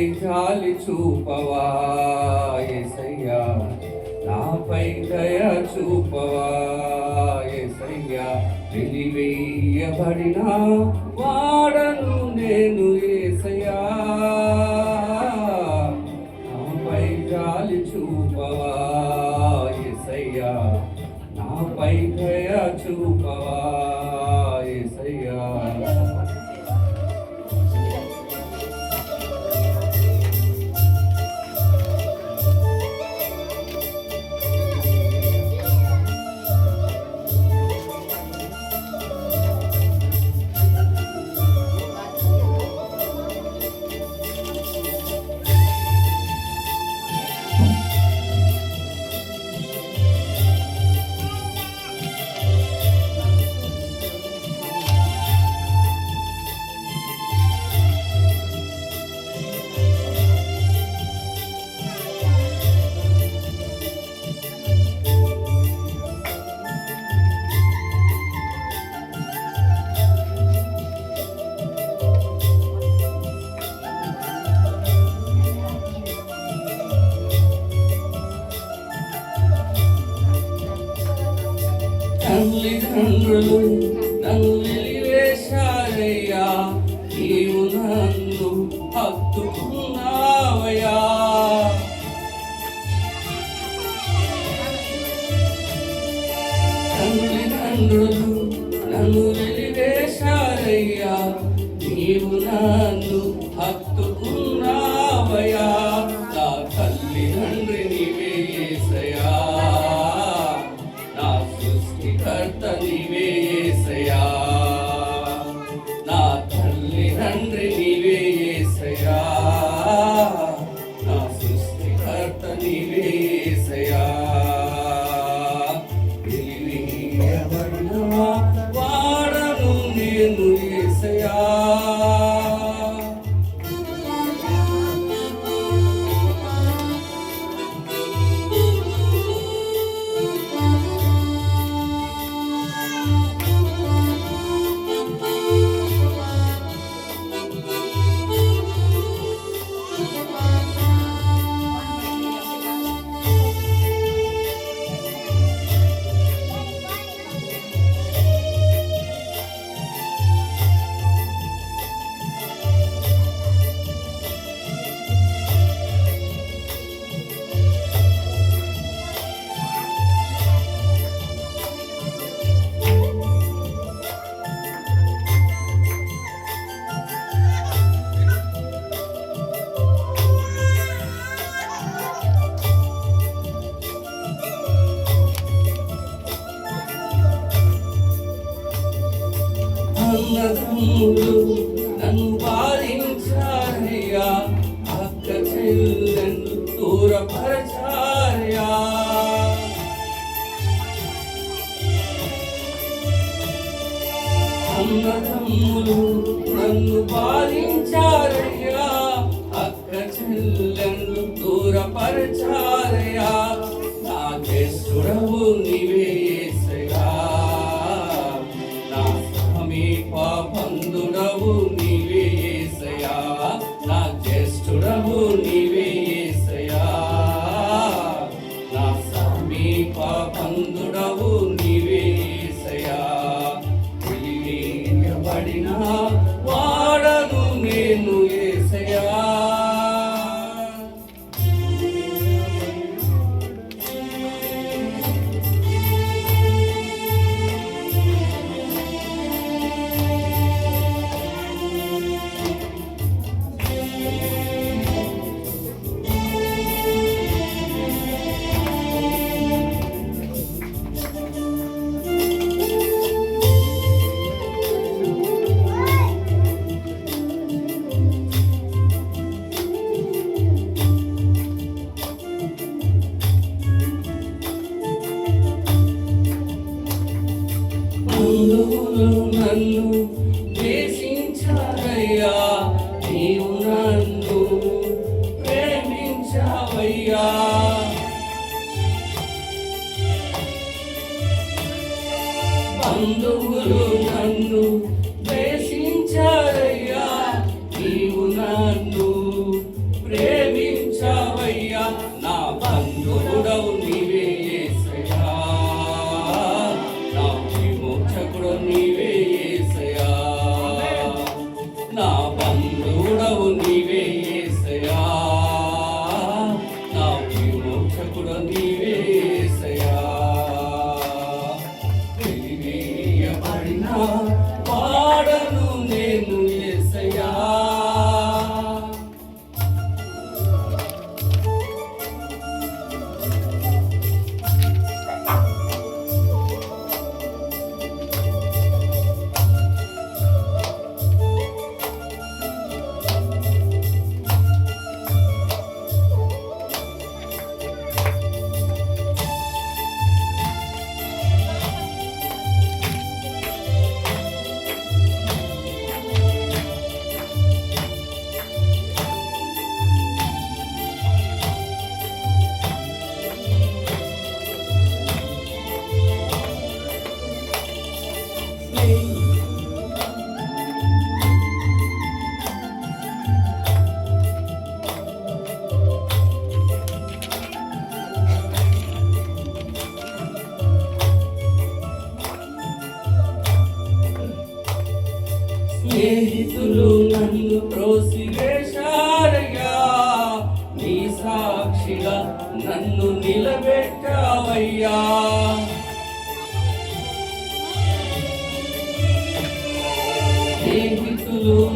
నాపై జాలి చూపవా ఏసయ్యా. నాపై దయ చూపవా ఏసయ్యా. వెలివేయబడిన వాడను నేను ఏసయ్యా. నాపై జాలి చూపవా ఏసయ్యా. నాపై దయ చూపవా. తల్లిదండ్రులు నన్ను వేశారయ్యా. నీవు నన్ను హత్తుకున్నావయ్యా. తల్లిదండ్రులు నన్ను వెలివేశారయ్యా నీవు నన్ను హత్తుకున్నా 성부님의 నన్ను దేశించావయ్యా నీవు నన్ను ప్రేమించావయ్యా. బంధువులు నన్ను ద్వేషించారు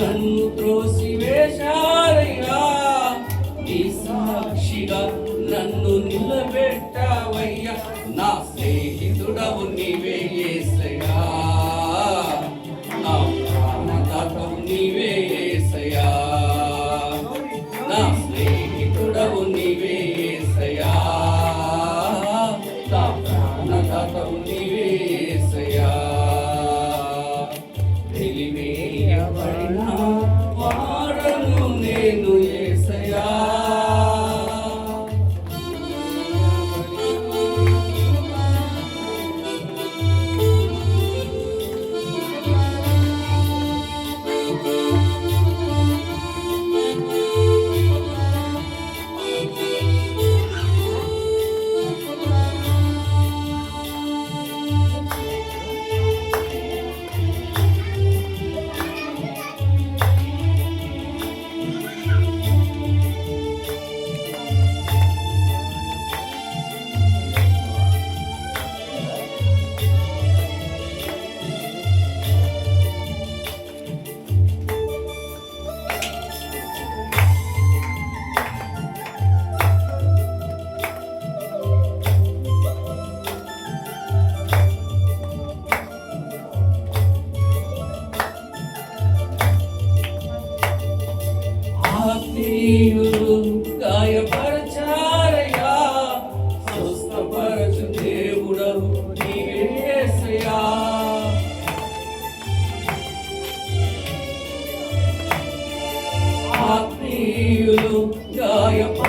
నన్ను త్రోసివేశారయ్యా. నీ సాక్షిగా నన్ను నిలబెట్టావయ్యా. నా స్నేహితుడవు నీవే నీవు గాయపరచారయా స్వస్థపరచు దేవుడవు నీవేసయా ఆత్మీయులు గాయప